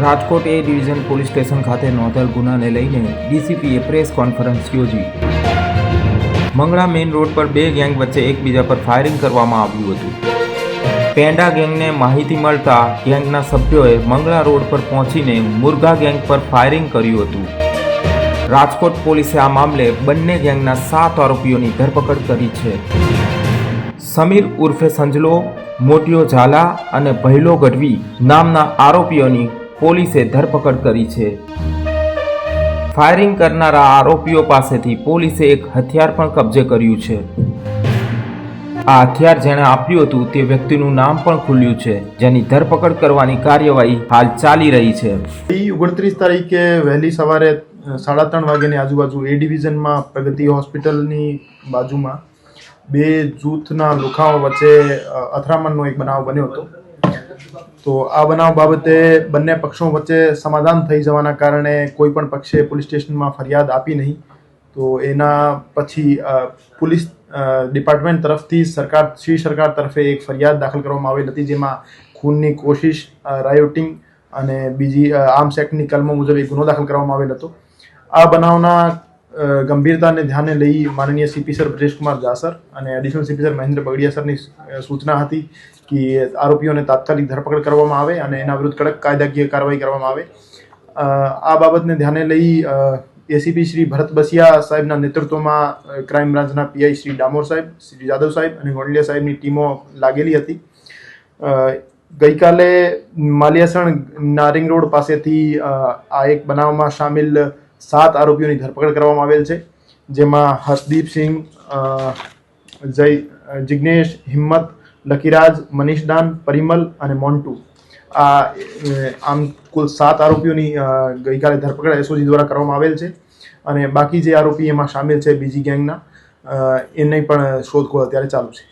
Rajkot A division police station ખાતે નોંધાયેલ ગુનાને લઈને ડીસીપીએ પ્રેસ કોન્ફરન્સ યોજી. મંગળા મેઇન રોડ પર બે ગેંગ વચ્ચે એકબીજા પર ફાયરિંગ કરવામાં આવ્યું હતું. પેંડા ગેંગને માહિતી મળતા ગેંગના સભ્યોએ મંગળા રોડ પર પહોંચીને મુરઘા ગેંગ પર ફાયરિંગ કર્યું હતું. રાજકોટ પોલીસે આ મામલે બંને ગેંગના સાત આરોપીઓની ધરપકડ કરી છે. સમીર ઉર્ફે સંજલો મોટિયો ઝાલા અને ભૈલો ગઢવી નામના આરોપીઓની પોલીસે ધરપકડ કરી છે. ફાયરિંગ કરનારા આરોપીઓ પાસેથી પોલીસે એક હથિયાર પણ કબજે કર્યું છે. આ હથિયાર જેણે આપ્યું હતું તે વ્યક્તિનું નામ પણ ખુલ્યું છે, જેની ધરપકડ કરવાની કાર્યવાહી હાલ ચાલી રહી છે. ઓગણત્રીસ તારીખે વહેલી સવારે સાડા ત્રણ વાગ્યાની આજુબાજુ એ ડિવિઝનમાં પ્રગતિ હોસ્પિટલની બાજુમાં બે જૂથના લુખાઓ વચ્ચે અથડામણનો એક બનાવ બન્યો હતો. તો આ બનાવ બાબતે બંને પક્ષો વચ્ચે સમાધાન થઈ જવાના કારણે કોઈ પણ પક્ષે પોલીસ સ્ટેશનમાં ફરિયાદ આપી નહીં. તો એના પછી પોલીસ ડિપાર્ટમેન્ટ તરફથી સરકાર, શ્રી સરકાર તરફે એક ફરિયાદ દાખલ કરવામાં આવેલ હતી, જેમાં ખૂનની કોશિશ રાયોટિંગ અને બીજી આર્મ્સ એક્ટની કલમો મુજબ એક ગુનો દાખલ કરવામાં આવેલ હતો. આ બનાવના ગંભીરતાને ધ્યાને લઈ માનનીય સીપી સર બ્રજેશકુમાર જાસર અને additional CP sir Mahendra Bagadia સરની સૂચના હતી કે આરોપીઓને તાત્કાલિક ધરપકડ કરવામાં આવે અને એના વિરુદ્ધ કડક કાયદાકીય કાર્યવાહી કરવામાં આવે. આ બાબતને ધ્યાને લઈ એસીપી શ્રી ભરત બસિયા સાહેબના નેતૃત્વમાં ક્રાઇમ બ્રાન્ચના પીઆઈ શ્રી ડામોર સાહેબ, શ્રી જાદવ સાહેબ અને ગોંડલિયા સાહેબની ટીમો લાગેલી હતી. ગઈકાલે માલિયાસણ નારિંગ રોડ પાસેથી આ એક બનાવમાં સામેલ સાત આરોપીઓની ધરપકડ કરવામાં આવેલ છે જેમાં હર્ષદીપસિંહ અ, જય જિજ્ઞેશ હિંમત લકીરાજ મનીષદાન પરિમલ અને મોન્ટુ. આ આમ કુલ સાત આરોપીઓની ગઈકાલે ધરપકડ એસઓજી દ્વારા કરવામાં આવેલ છે અને બાકી જે આરોપી એમાં સામેલ છે બીજી ગેંગના એની પણ શોધખોળ અત્યારે ચાલુ છે.